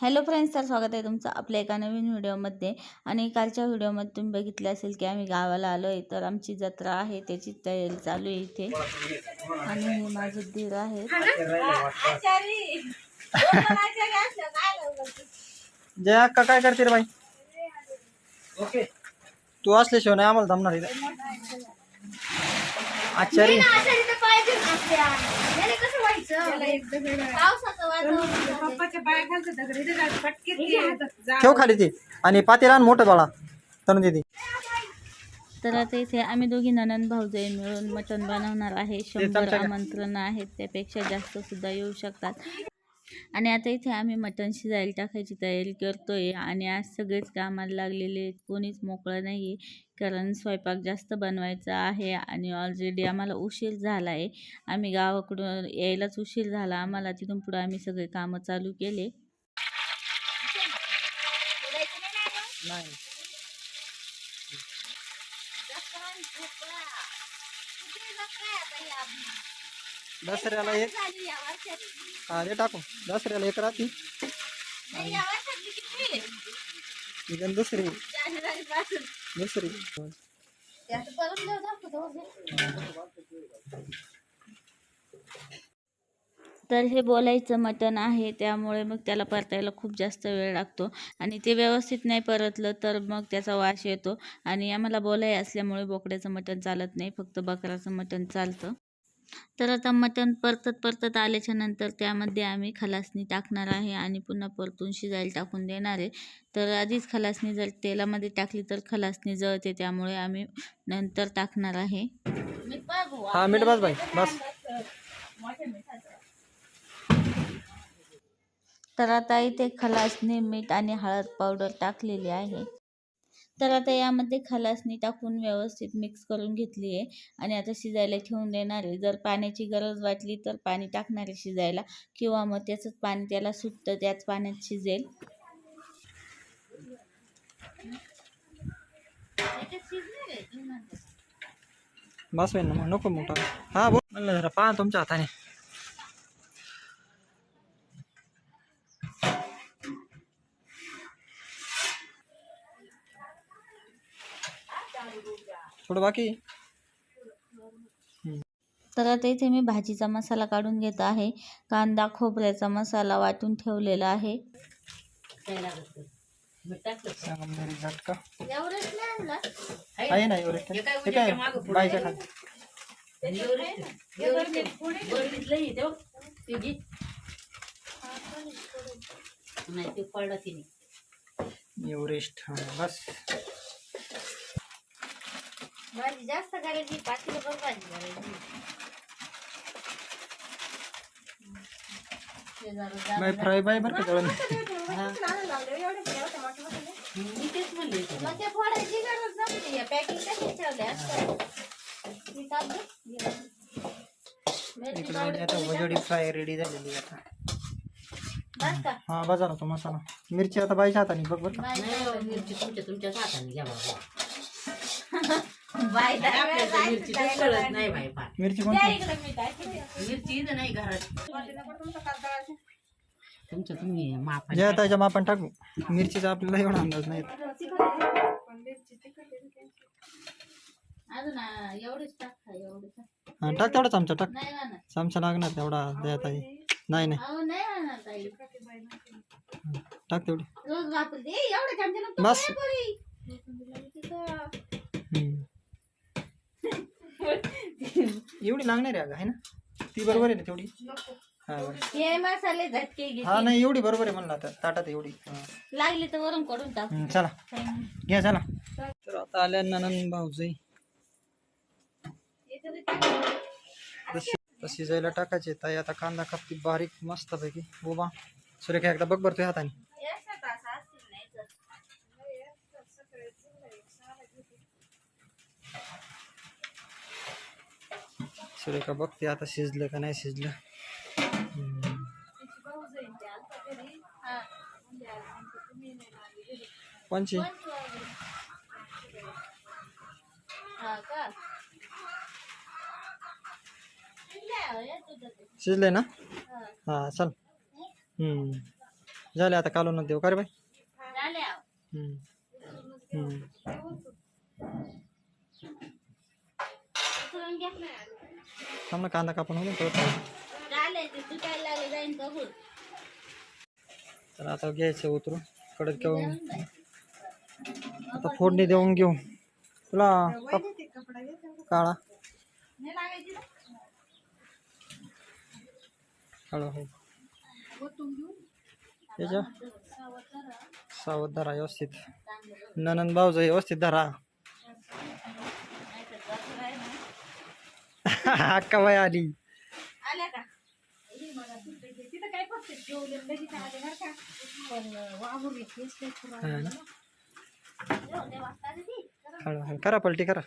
Hello friends तर स्वागत आहे तुमचं आपल्या एका नवीन व्हिडिओमध्ये. आणि कालच्या व्हिडिओमध्ये तुम्ही बघितलं असेल की आम्ही गावाला आलो आहे तर आमची जत्रा आहे त्याची तयारी चालू आहे इथे. आणि हे माझे दीर आहेत जय अक्का काय करते रे बाई? ओके. तू असल्याशिवाय नाही आम्हाला जमणार इथं. आचारी ठेव खाली ते. आणि पातेला आण मोठं बाळा तरुण दिदी. तर आता इथे आम्ही दोघी ननन भाऊजाई मिळून मटण बनवणार आहे. शंभर. आमंत्रण आहेत त्यापेक्षा जास्त सुद्धा येऊ शकतात. आणि आता इथे आम्ही मटण शिजायला टाकायची तयारी करतोय. आणि आज सगळेच कामाला लागलेले आहेत. कोणीच मोकळं नाही आहे कारण स्वयंपाक जास्त बनवायचा आहे. आणि ऑलरेडी आम्हाला उशीर झाला आहे आम्ही गावाकडून यायलाच उशीर झाला. आम्हाला तिथून पुढं आम्ही सगळे कामं चालू केले. नाही दसऱ्याला एक। हा दे टाकू। दसऱ्याला एक राहते इथं दुसरी दुसरी तर हे बोलायचं मटण आहे त्यामुळे मग त्याला परतायला खूप जास्त वेळ लागतो. आणि ते व्यवस्थित नाही परतलं तर मग त्याचा वास येतो. आणि आम्हाला बोलाय असल्यामुळे बोकड्याचं मटण चालत नाही फक्त बकराचं मटण चालतं. तर आता मटण परतत परतत आल्याच्यानंतर त्यामध्ये आम्ही खलासणी टाकणार आहे आणि पुन्हा परतून शिजायला टाकून देणार आहे. तर आधीच खलासणी जर तेलामध्ये टाकली तर खलासणी जळते त्यामुळे आम्ही नंतर टाकणार आहे. हा मीठ बस बाई बस तर आता इथे खलासणी मीठ आणि हळद पावडर टाकलेली आहे. तर आता यामध्ये खलासणी टाकून व्यवस्थित मिक्स करून घेतली आहे. आणि आता शिजायला ठेवून देणार आहे. जर पाण्याची गरज वाटली तर पाणी टाकणार आहे शिजायला. किंवा मग त्याचंच पाणी त्याला सुटतं त्याच पाण्यात शिजेल. बस ना मग नको मोठा. हा बोल. म्हणलं जरा पहा तुमच्या हाताने. थोडं बाकी? तर आता इथे मी भाजीचा मसाला काढून घेत आहे. कांदा खोबऱ्याचा मसाला वाटून ठेवलेला आहे. सांगा मेरी भाजी जास्त करायची पाचशे रुपये भाजी करायची बाय फ्राय बाय बरं का जळून मग ते फोडायची गरज नव्हती पॅकिंग कशी ठेवल्या काढू इकडे आता वजडी फ्राय रेडी झालेली आता हा ना तो मसाला मिरची आता बाईच्या हाताने बघ बरं मिरची तुमच्या तुमच्याच हाताने घ्या मिरची तर कळत नाही बाई फार. मिरची कोणती? मिरची इथं नाही घरात. तुमचं तुम्ही माप जे त्याच्या मापान टाकू. मिरचीचा आपल्याला एवढा अंदाज नाही. येत. अजून आ, एवढीच टाक एवढीच. हा तेवढा चमचा टाक. नाही चमचा लागणार तेवढा द्या ताई. नाही नाही. अहो नाही म्हणत ताई. टाक तेवढी. रोज वापरते. ए, एवढं चमचे नको बस. हम्म. एवढी लागणार आहे अगं आहे ना? ती बरोबर आहे ना तेवढी? हा बरं. हे मसाले झटके घे हा नाही एवढी बरोबर आहे म्हणलं आता ताटात एवढी. हा. लागली तर वरून कडून टाक. चला. घ्या चला. तर आता आल्या ननन भाऊजाई तशी जायला टाकायचे ताई आता कांदा कापती बारीक मस्त पैकी बोबा सुरेखा एकदा बघ बरं तुझ्या हाताने. सुरेखा बघते आता शिजलं का नाही शिजलं हम्म. कोणची शिजले ना हा चल हम्म झाले आता कालून देऊ का रे बाई हम्म. हम्म. थांब ना कांदा कापून होईल तर झाले ते तुटायला लागले जाईन बघून. तर आता घ्यायचं उतरून कडक घेऊन. आता फोडणी देऊन घेऊ. तुला काळा? काळा हो सावध धरा. व्यवस्थित. ननंद भाऊज व्यवस्थित धरा. अक्का बाई आली आल्या का? हा. ना. एवढे वाजता आली ती. हळू हळू करा पलटी करा.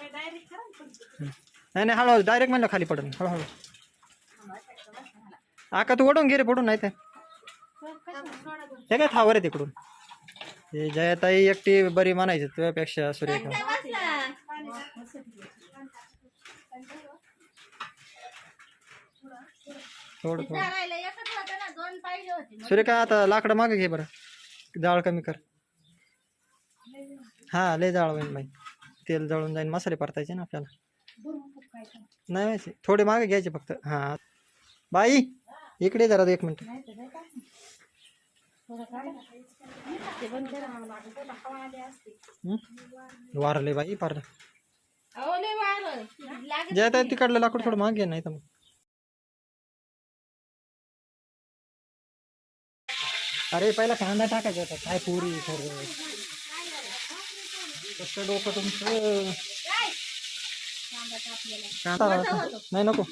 हम्म. नाही नाही हळूहळू डायरेक्ट म्हणलं खाली पडून. हळूहळू आका तू ओढून घे रे पडून नाही ते हे काय थावर आहे तिकडून? हे जयाताई एकटी बरी म्हणायची तुझ्यापेक्षा सुरेखा काय वाजता? थोडं थोडं. धरायला एकच होतं ना दोन पाहिजे होते. सुरेखा आता लाकडं मागे घे बरं. जाळ कमी कर. हा लय जाळ होईल बाई. तेल जळून जाईन मसाले परतायचे ना आपल्याला. नाही व्हायचे थोडे मागे घ्यायचे फक्त. हा. बाई इकडे जरा एक मिनिट. हं? वारले बाई पार जे तिकडलं लाकूड थोडं मागे नाही तर मग. अरे पहिला कांदा टाकायचा होता. काय पुरी थोडं कसं डोकं तुमचं? कांदा नाही नको.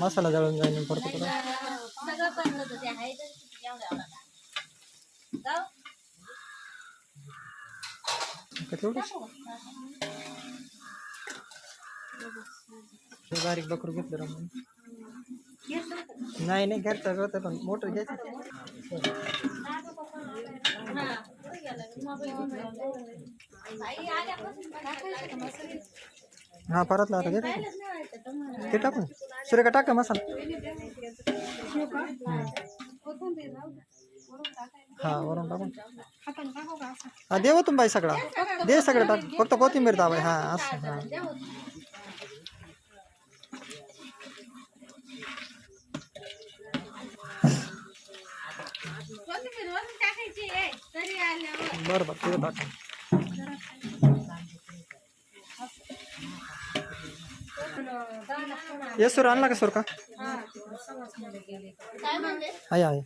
मसाला जळून जाईन परत तुला सगळं पण होतं ते आहे तर एवढं एवढं. जाऊ. का तेवढं हे बारीक बकरू घेतलं रमून नाही नाही घरचं होतं पण मोठं घ्यायचं? हा परतला आता घे. ते टाकून. टाक का मसाला? हा वरून टाकून हा देव तुम बाई सगळा. दे सगळं टाक. फक्त कोथिंबीर दाबाय हा असं. हा. कोथिंबीर वरून टाकायची आहे. तरी आल्यावर बरं बरं तिथं टाक. येसूर आणला का सुरका? काय म्हणले आहे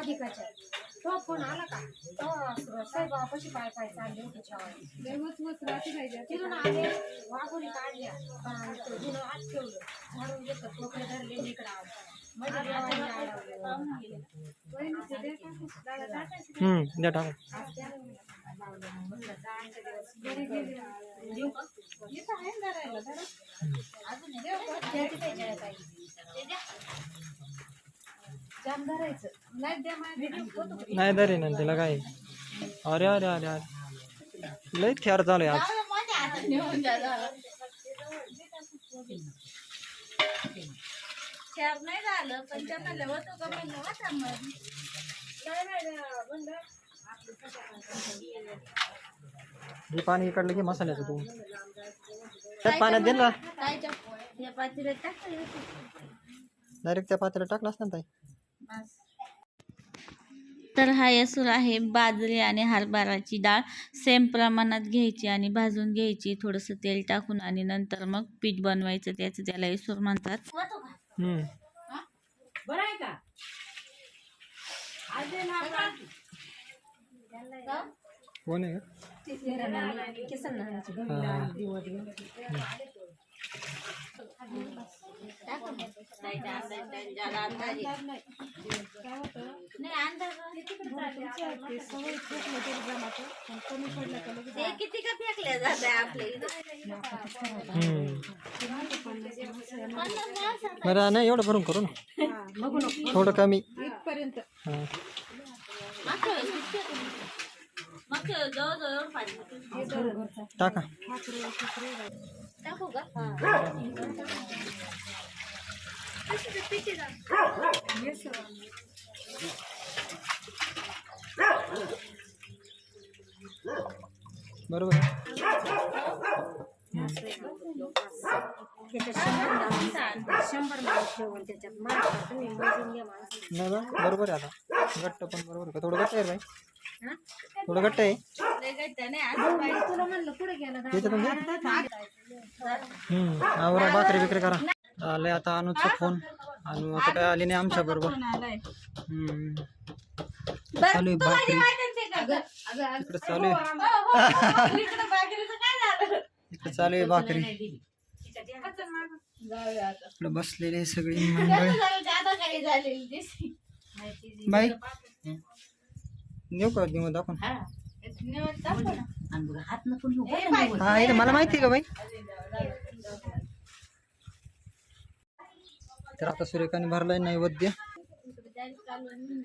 आहे तो फोन आला का तो साईबाबापाशी पाय पाय चालले होते जेवायला. तिथून आले वाघोरी काढल्या पण तो जुनं आत ठेवलं झाडून घेतलं टोकरे धरले इकडं आलं. मध्ये जेवायला आलं. वहिनीचे दे टाकून. दादा टाकायचे. हम्म द्या टाकून आज त्या लावलं. म्हणलं जा आमच्या दिवस. घरी गेले. देऊ का? इथं आहे ना धरायला, धरा. अजून आहे. देऊ का? द्या तिथे जेवायला. ते द्या. जाम धरायचं. नाही द्या माझ्या नाही दरे ना तिला काय? अरे अरे अरे अरे. लय थ्यार झालंय आज. नाही झालं पण त्या म्हणलं होतं का म्हणलं होता मग. नाही नाही म्हणलं हे पाणी इकडलं की मसाल्याचं तू. त्यात पाण्यात दे ना. कायच्या या पातीला टाकलं डायरेक्ट त्या पात्याला टाकलं असतं ना ताई. तर हा येसूर आहे बाजरी आणि हरभराची डाळ. सेम प्रमाणात घ्यायची आणि भाजून घ्यायची. थोडंसं तेल टाकून आणि नंतर मग पीठ बनवायचं. त्याचं त्याला येसूर म्हणतात? कोण आहे? किती का जात आपल्या बरं नाही एवढं भरून करू ना. थोडं कमी. हा. टाका. टाकू का बरोबर शंभर माणसं- ठेवून त्याच्यात माणसं तुम्ही मोजून घ्या माणसं नाही बा बरोबर आहे आता घट्ट पण बरोबर आहे का थोडं घट्ट आहे बाई हा? थोडं घट्ट आहे लय गट्ट नाही, असं पाहिजे. तुला म्हणलं पुढे गेलं त्याच्यातून घे. हम्म आवरा भाकरी बिकरी करा आलंय आता अनुचा फोन अनु आता काय आली नाही आमच्या बरोबर फोन आलाय. हम्म चालू आहे भाकरी इकडे चालू आहे इकडं भाकरीचं काय झालं? इकडे चालू आहे भाकरी जाऊया आता. इकडे बसलेली आहे सगळी मंडळी जरा नेऊ का दाखवून? निवड टाकू ना. हात नको ए, बाई. हा इथे मला माहिती आहे का बाई? तर आता सुरेखाने भरलाय नैवेद्य.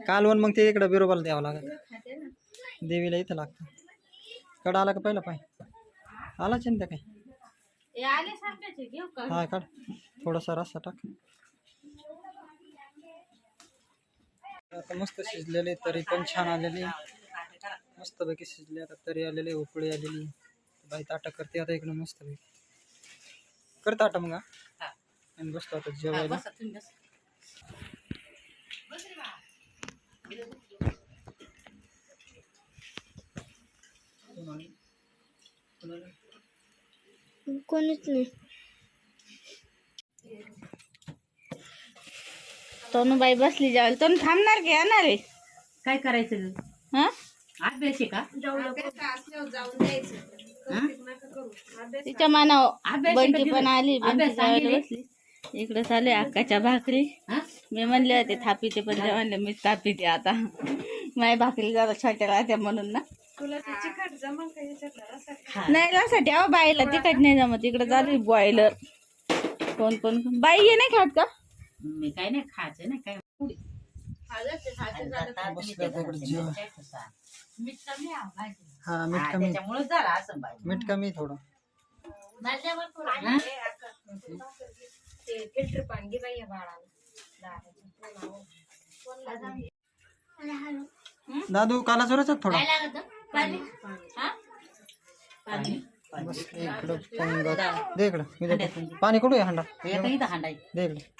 कालवण मग ते इकडे बिरोबाला द्यावं ना. देवीला इथं लागतं. कड आला का पहिला पाय? आला चिंता काय हे आले सारखेच आहे, घेऊ का? हा काढ. थोडासा रस्सा टाक. आता मस्त शिजलेले तरी पण छान आलेली. मस्त पैकी शिजले आता तरी आलेले उकळी आलेली. बाई ताटा करते आता इकडे मस्त पैकी कर ताटा मग हा. आणि बसतो आता जेवायला. कोणीच नाही. तनुबाई बसली जेवायला. तनु थांबणार की? येणार आहे. काय करायचं हा? अभ्यास आहे का? तिच्या मानावर अभ्यास आहे का बंटी पण? आली बंटी सांगितली? बसली. इकडे चालू आहे अक्काच्या भाकरी. हा? मी म्हणले होते थापीते पण ते म्हणले मी थापीते आता. माझी भाकरी जरा छोट्या राहत्या म्हणून ना. नाही रासाठी अहो बाईला तिखट नाही जमत. इकडे चालू बॉयलर कोण कोण? बाई हे नाही खात का? मी काय नाही खायचं नाही काय मीठ कमी आहे भाजी. हा मीठ कमी. त्याच्यामुळे झालं असं बाई. मीठ कमी थोडं. हा? ते फिल्टर पाणी घे बाई या बाळाला. दादू काला जोराचा थोडा. पाणी? बसले इकडं पंगत दे इकडं मी देतो. पाणी कुठे हांडा? हे दे इकडे.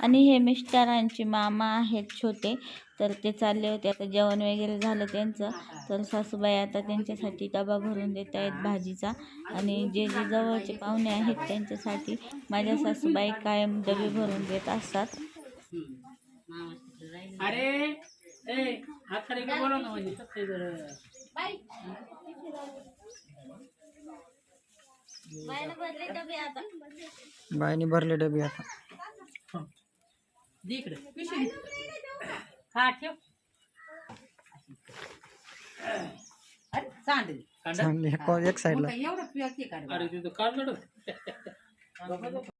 आणि हे मिस्टरांचे मामा आहेत छोटे तर ते चालले होते. आता जेवण वगैरे झालं त्यांचं. तर सासूबाई आता त्यांच्यासाठी डबा भरून देत आहेत भाजीचा. आणि जे जे जवळचे पाहुणे आहेत त्यांच्यासाठी माझ्या सासूबाई कायम डबे भरून देत असतात. अरे ए हात खाली का बोलव ना कसं जरा. बाईने भरले डबे आता. इकडे. पिशवी हा ठेव. अरे सांडली चांगली आहे. को- एक साईडला. एवढं पिया की काय अरे तिथं काढलं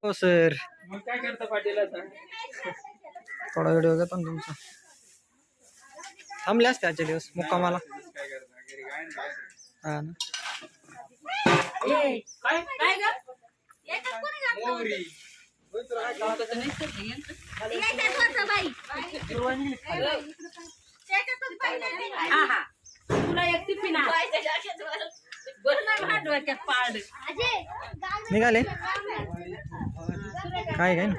हो सर. मग काय करता पाटील थोडा व्हिडिओ घेतो ना तुमचा. थांबले असते आजचे दिवस मुक्कामाला. हा ना. काय? काय ग? हा तुला एक टिफिन डोक्यात पाड निघाले काय काय ना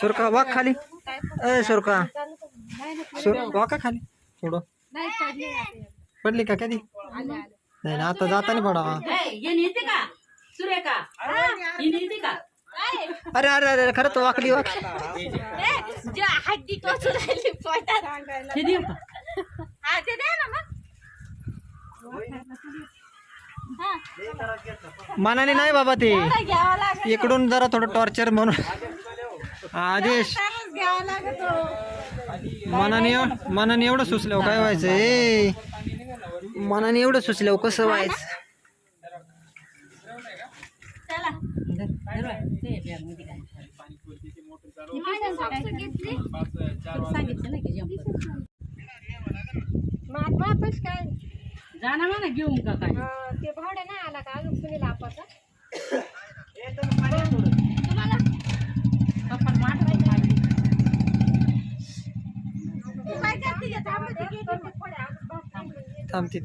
सुरका वाक खाली. ए सुरका. सुर वाका खाली. थोडं पडली का कधी? नाही ना आता जाताना पडा. ए, ये नेते का? सुरेखा. नेते का? अरे अरे अरे खरं वाकली वाकडी हड्डी टोचून राहिली पोटात हे देऊ का हा ते द्या ना मग मनाने नाही बाबा ते. इकडून जरा थोडं टॉर्चर म्हणून. आदेश. मनाने एव- मनाने एवढं सुचल्यावर हो, काय व्हायचं? ए. मनाने एवढं सुचल्यावर हो, कसं व्हायचं? मग वापस काय जाणार म्हणा घेऊन का काय अं, ते भाडे नाही आला का अजून सुनील आपाचा पप्पा माठ खाली. तू काय करते? थांब, ते गेले, ते पुढे. थांबते ते